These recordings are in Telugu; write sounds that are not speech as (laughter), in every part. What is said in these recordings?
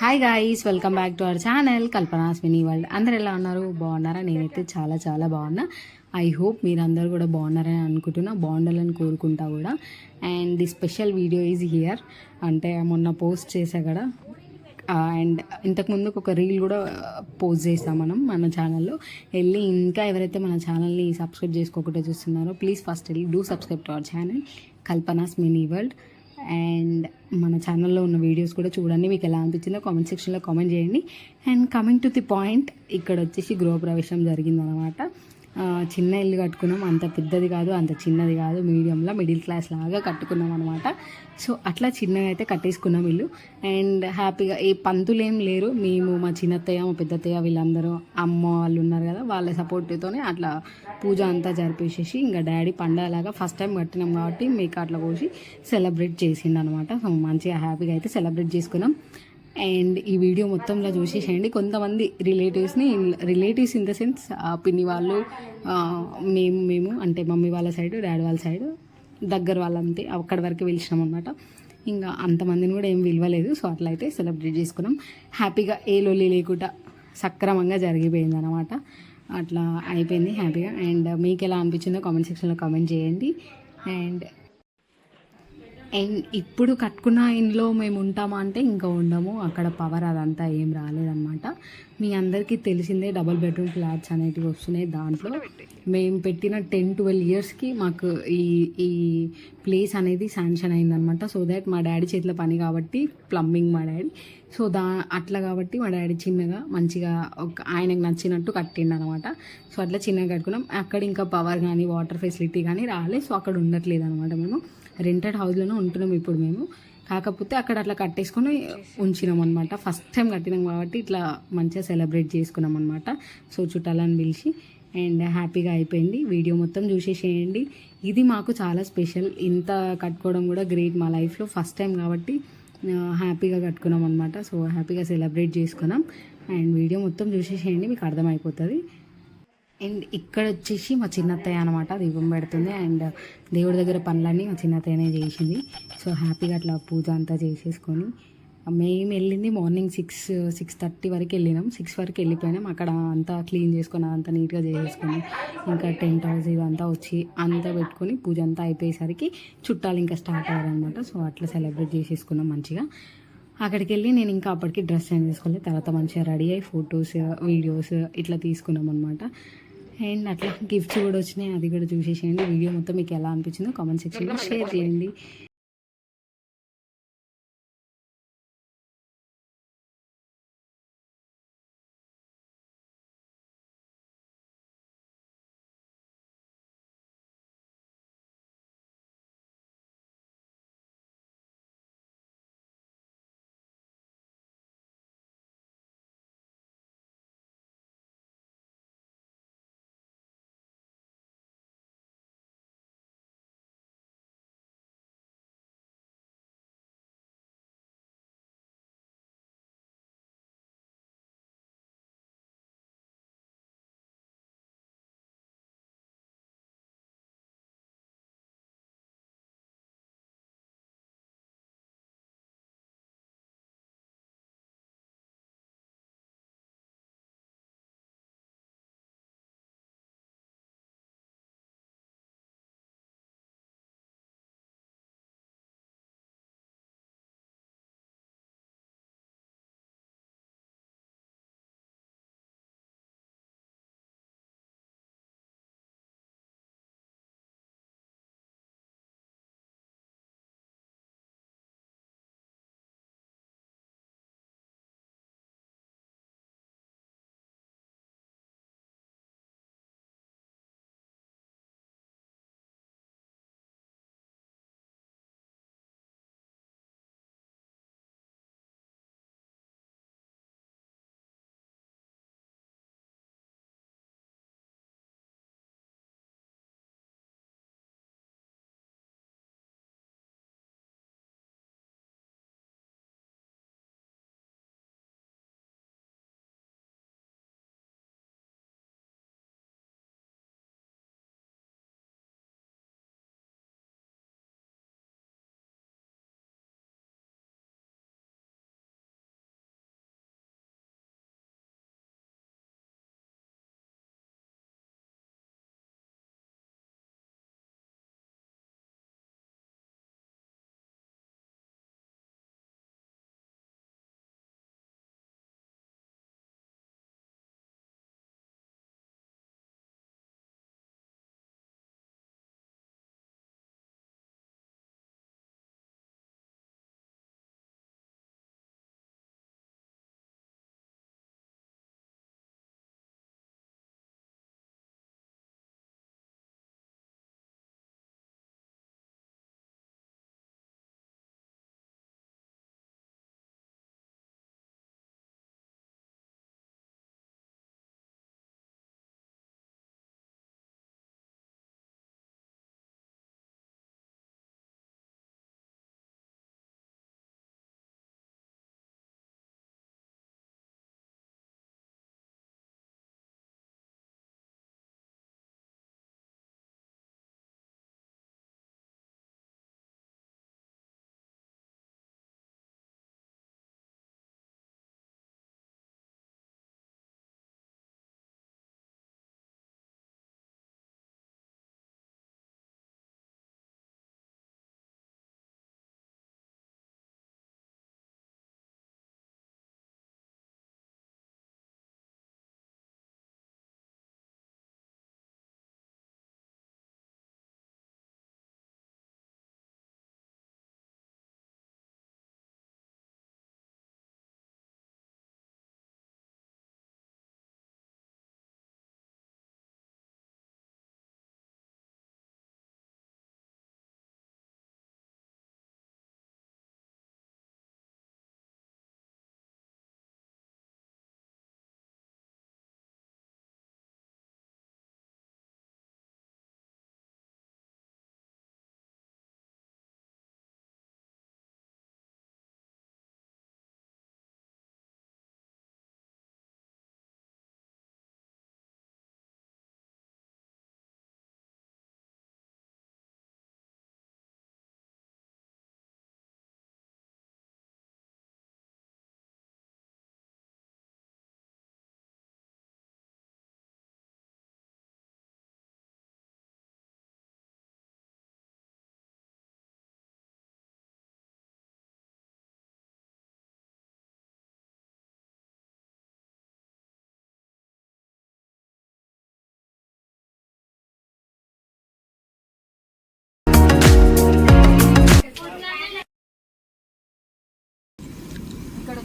Hi guys welcome back to our channel Kalpana's mini world అందరు ఎలా ఉన్నారు? బాగున్నారా? నేనైతే చాలా చాలా బాగున్నా. ఐ హోప్ మీరందరూ కూడా బాగున్నారని అనుకుంటున్నా బాగుండాలని కోరుకుంటా కూడా. And the special video is here అంటే మొన్న పోస్ట్ చేసా కదా. అండ్ ఇంతకుముందు ఒక రీల్ కూడా పోస్ట్ చేసాం మనం మన ఛానల్లో వెళ్ళి ఇంకా ఎవరైతే మన ఛానల్ని సబ్స్క్రైబ్ చేసుకోకుండా చూస్తున్నారో ప్లీజ్ ఫస్ట్ వెళ్ళి do subscribe to our channel Kalpana's mini world and మన ఛానల్లో ఉన్న వీడియోస్ కూడా చూడండి. మీకు ఎలా అనిపించిందో కామెంట్ సెక్షన్లో కామెంట్ చేయండి. And coming to the point ఇక్కడ వచ్చేసి గృహప్రవేశం జరిగిందనమాట. చిన్న ఇల్లు కట్టుకున్నాం. అంత పెద్దది కాదు అంత చిన్నది కాదు. మీడియంలో మిడిల్ క్లాస్ లాగా కట్టుకున్నాం అనమాట సో అట్లా చిన్నగా అయితే కట్టేసుకున్నాం ఇల్లు. అండ్ హ్యాపీగా ఈ పంతులు ఏం లేరు. మేము మా చిన్నత్తయ్య మా పెద్దత్తయ్య వీళ్ళందరూ అమ్మ వాళ్ళు ఉన్నారు కదా వాళ్ళ సపోర్ట్తోనే అట్లా పూజ అంతా జరిపేసేసి ఇంకా డాడీ పండగలాగా ఫస్ట్ టైం కట్టినాం కాబట్టి మీకు అట్లా కోసి సెలబ్రేట్ చేసిండు అనమాట సో మంచిగా హ్యాపీగా అయితే సెలబ్రేట్ చేసుకున్నాం. అండ్ ఈ వీడియో మొత్తంలో చూసేసేయండి. కొంతమంది రిలేటివ్స్ని రిలేటివ్స్ ఇన్ ద సెన్స్ పిన్ని వాళ్ళు మేము మేము అంటే మమ్మీ వాళ్ళ సైడ్ డాడీ వాళ్ళ సైడ్ దగ్గర వాళ్ళంతే అక్కడి వరకు పిలిచినాం అనమాట ఇంకా అంతమందిని కూడా ఏం విలువలేదు సో అట్లా అయితే సెలబ్రేట్ చేసుకున్నాం. హ్యాపీగా ఏ లొల్లి లేకుండా సక్రమంగా జరిగిపోయింది అనమాట అట్లా అయిపోయింది హ్యాపీగా. అండ్ మీకు ఎలా అనిపించిందో కామెంట్ సెక్షన్లో కామెంట్ చేయండి. అండ్ అండ్ ఇప్పుడు కట్టుకున్న ఇంట్లో మేము ఉంటామా అంటే ఇంకా ఉండము. అక్కడ పవర్ అదంతా ఏం రాలేదన్నమాట. మీ అందరికీ తెలిసిందే డబుల్ బెడ్రూమ్ ఫ్లాట్స్ అనేటివి వస్తున్నాయి దాంట్లో. మేము పెట్టిన టెన్ ట్వెల్వ్ ఇయర్స్కి మాకు ఈ ఈ ప్లేస్ అనేది శాంక్షన్ అయిందనమాట సో దాట్ మా డాడీ చేతిలో పని కాబట్టి ప్లంబింగ్ మా డాడీ సో దా అట్లా కాబట్టి మా డాడీ చిన్నగా మంచిగా ఒక ఆయనకు నచ్చినట్టు కట్టిండు అనమాట సో అట్లా చిన్నగా కట్టుకున్నాం. అక్కడ ఇంకా పవర్ కానీ వాటర్ ఫెసిలిటీ కానీ రాలేదు సో అక్కడ ఉండట్లేదు అనమాట మేము. రెంటెడ్ హౌస్లోనే ఉంటున్నాం ఇప్పుడు మేము. కాకపోతే అక్కడ అట్లా కట్టేసుకొని ఉంచినాం అనమాట ఫస్ట్ టైం కట్టినాం కాబట్టి ఇట్లా మంచిగా సెలబ్రేట్ చేసుకున్నాం అనమాట సో చుట్టాలని పిలిచి అండ్ హ్యాపీగా అయిపోయింది. వీడియో మొత్తం చూసేసేయండి. ఇది మాకు చాలా స్పెషల్ ఇంత కట్టుకోవడం కూడా గ్రేట్ మా లైఫ్లో ఫస్ట్ టైం కాబట్టి హ్యాపీగా కట్టుకున్నాం అనమాట సో హ్యాపీగా సెలబ్రేట్ చేసుకున్నాం. అండ్ వీడియో మొత్తం చూసేసేయండి. మీకు అర్థమైపోతుంది. అండ్ ఇక్కడ వచ్చేసి మా చిన్నత్తయ్య అనమాట దీపం పెడుతుంది. అండ్ దేవుడి దగ్గర పనులన్నీ మా చిన్నత్తయ్యనే చేసింది. సో హ్యాపీగా అట్లా పూజ అంతా చేసేసుకొని మేము వెళ్ళింది మార్నింగ్ సిక్స్ సిక్స్ థర్టీ వరకు వెళ్ళినాం. సిక్స్ వరకు వెళ్ళిపోయినాం. అక్కడ అంతా క్లీన్ చేసుకొని అంతా నీట్గా చేసేసుకొని ఇంకా టెంట్ హౌస్ ఇదంతా వచ్చి అంతా పెట్టుకొని పూజ అంతా అయిపోయేసరికి చుట్టాలు ఇంకా స్టార్ట్ అయ్యారనమాట సో అట్లా సెలబ్రేట్ చేసేసుకున్నాం మంచిగా. అక్కడికి వెళ్ళి నేను ఇంకా అప్పటికి డ్రెస్ చేంజ్ చేసుకోవాలి తర్వాత మంచిగా రెడీ అయ్యి ఫొటోస్ వీడియోస్ ఇట్లా తీసుకున్నాం అనమాట అండ్ అట్లా గిఫ్ట్స్ కూడా వచ్చినాయి. అది కూడా చూసేసేయండి. వీడియో మొత్తం మీకు ఎలా అనిపించిందో కామెంట్ సెక్షన్లో షేర్ చేయండి.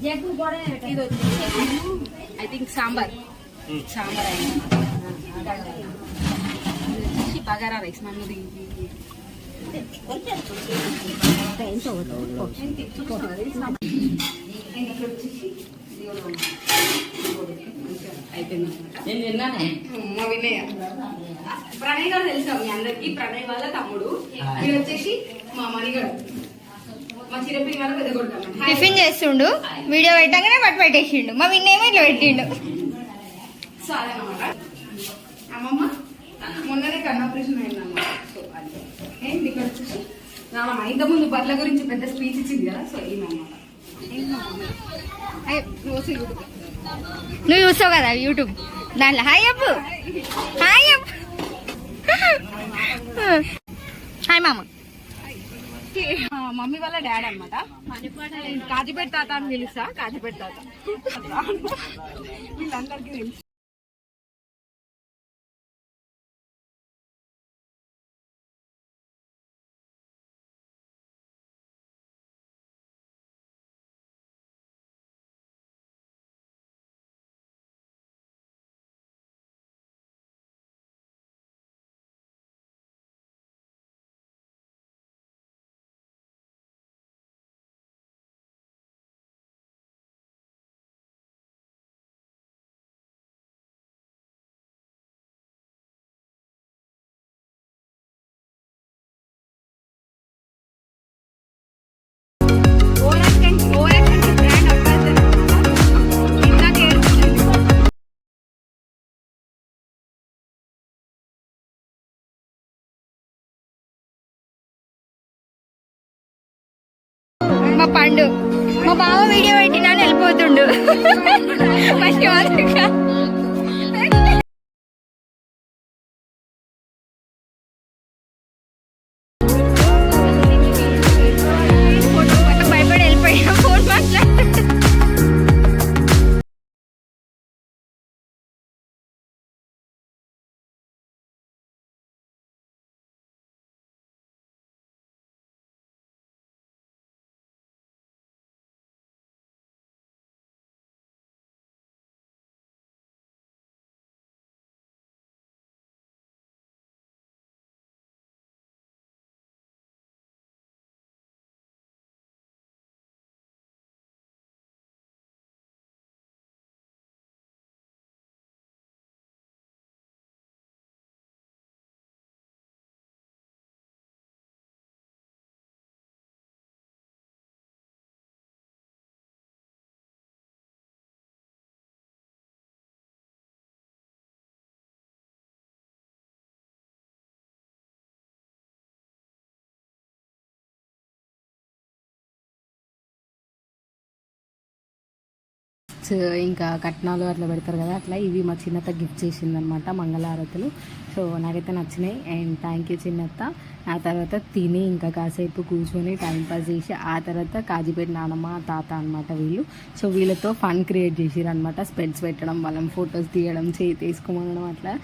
ఇది ఐ థింక్ సాంబార్ సాంబార్ అయింది బగారా రైస్ మనది మా వినయ్. ప్రణయ్ గారు తెలుసా మీ అందరికి? ప్రణయ్ వాళ్ళ తమ్ముడు. వచ్చేసి మా మణిగాడు మా చిరపి వాళ్ళ పెద్ద కొడుకు టిఫిన్ చేస్తుండు వీడియో పెట్టగానే పట్టు పెట్టేసిండు. మా విన్నేమో ఇట్లా పెట్టిండు. సో అదనమాట అమ్మమ్మ మొన్ననే కన్ను ఆపరేషన్ అయిందన్నమాట. సో అది. ఏంటి ఇక్కడ వచ్చేసి నాన్నమ్మ ఇంతకుముందు బర్ల గురించి పెద్ద స్పీచ్ ఇచ్చింది కదా సో ఈమెన్నమాట నువ్వు చూస్తావు కదా యూట్యూబ్ దాంట్లో. హాయ్ అప్పు. హాయ్ అప్పు. హాయ్ మామ. మమ్మీ వాళ్ళ డాడీ అనమాట కాజీపేట తాత అని పిలుస్తా కాజీపేట తాత. వీళ్ళందరికీ తెలుసు. పండు. మా బావ వీడియో పెట్టినా వెళ్ళిపోతుండు. (laughs) మంచి ఇంకా కట్నాలు అట్లా పెడతారు కదా అట్లా ఇవి మా చిన్నత గిఫ్ట్ చేసిందనమాట మంగళహారతులు సో నాకైతే నచ్చినాయి. అండ్ థ్యాంక్ యూ చిన్నత్త. ఆ తర్వాత తిని ఇంకా కాసేపు కూర్చొని టైంపాస్ చేసి ఆ తర్వాత కాజీపేట నానమ్మ తాత అనమాట వీళ్ళు. సో వీళ్ళతో ఫన్ క్రియేట్ చేసారు అనమాట స్పెడ్స్ పెట్టడం వాళ్ళని ఫొటోస్ తీయడం చేయి తీసుకోమనడం అట్లా.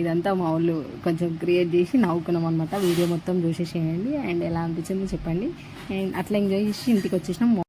ఇదంతా మా వాళ్ళు కొంచెం క్రియేట్ చేసి నవ్వుకున్నాం అనమాట వీడియో మొత్తం చూసేసేయండి. అండ్ ఎలా అనిపించిందో చెప్పండి. అండ్ అట్లా ఎంజాయ్ చేసి ఇంటికి వచ్చేసినాం.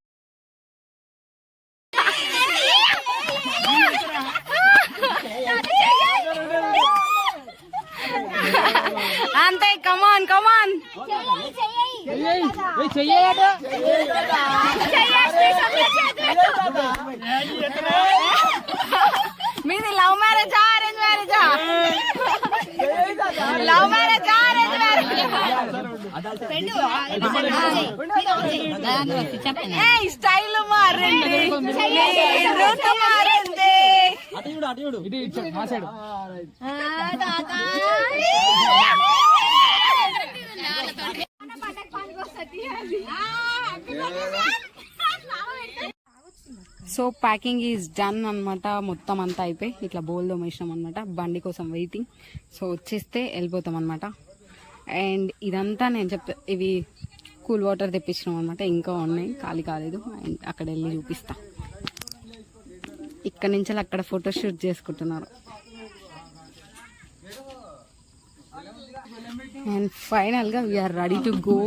Style so packing is done అన్నమాట మొత్తం అంతా అయిపోయి ఇట్లా బోల్ దోమేసినాం అనమాట బండి కోసం వెయిటింగ్ సో వచ్చేస్తే వెళ్ళిపోతాం అనమాట అండ్ ఇదంతా నేను చెప్తా ఇవి కూల్ వాటర్ తెప్పించినాం అనమాట ఇంకా ఉన్నాయి. ఖాళీ కాలేదు. అండ్ అక్కడ వెళ్ళి చూపిస్తా. ఇక్కడ నుంచి అక్కడ ఫోటోషూట్ చేసుకుంటున్నారు. అండ్ ఫైనల్గా we are ready to go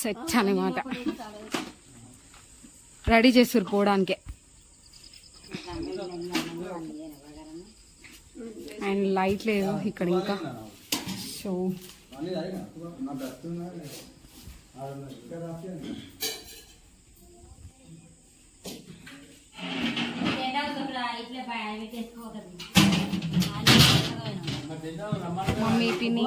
set అనమాట రెడీ చేస్తారు పోవడానికే. అండ్ లైట్ లేదు ఇక్కడ ఇంకా సో మమ్మీ పిన్ని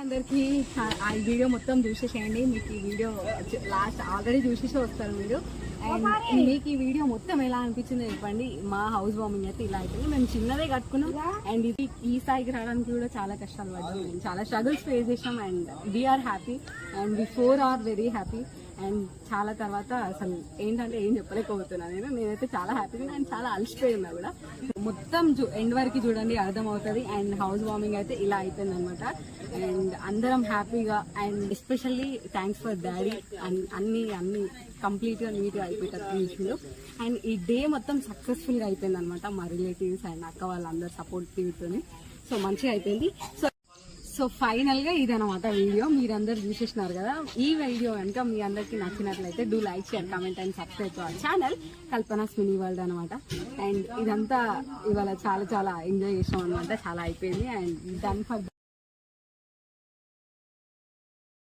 అందరికి ఆ వీడియో మొత్తం చూసేసేయండి. మీకు ఈ వీడియో లాస్ట్ ఆల్రెడీ చూసేసి వస్తారు మీరు. అండ్ మీకు ఈ వీడియో మొత్తం ఎలా అనిపించిందో చెప్పండి. మా హౌస్ వార్మింగ్ అయితే ఇలా అయిపోయింది. మేము చిన్నదే కట్టుకున్నాం. అండ్ ఇది ఈ స్థాయికి రావడానికి కూడా చాలా కష్టాలు పడ్డాం. మేము చాలా స్ట్రగుల్స్ ఫేస్ చేసాం. And we are happy and we four are very happy and చాలా తర్వాత అసలు ఏంటంటే ఏం చెప్పలేకపోతున్నాను. నేను నేనైతే చాలా హ్యాపీగా అండ్ చాలా అలసిపోయి కూడా. మొత్తం ఎండ్ వరకు చూడండి అర్థమవుతుంది. అండ్ హౌస్ వార్మింగ్ అయితే ఇలా అయిపోయింది అనమాట అండ్ అందరం హ్యాపీగా and especially thanks for daddy and అన్ని అన్ని కంప్లీట్గా నీట్గా అయిపోయేటట్టు చూసిండు అండ్ ఈ డే మొత్తం సక్సెస్ఫుల్గా అయిపోయింది అనమాట మా రిలేటివ్స్ అండ్ అక్క వాళ్ళందరూ సపోర్ట్ తీరుతోని సో మంచిగా అయిపోయింది. సో సో ఫైనల్గా ఇదనమాట వీడియో. మీరందరూ చూసేసినారు కదా. ఈ వీడియో కనుక మీ అందరికి నచ్చినట్లయితే do like share comment and subscribe to our channel Kalpana mini world అనమాట అండ్ ఇదంతా ఇవాళ చాలా చాలా ఎంజాయ్ చేసాం అనమాట చాలా అయిపోయింది. అండ్ దాని ఫర్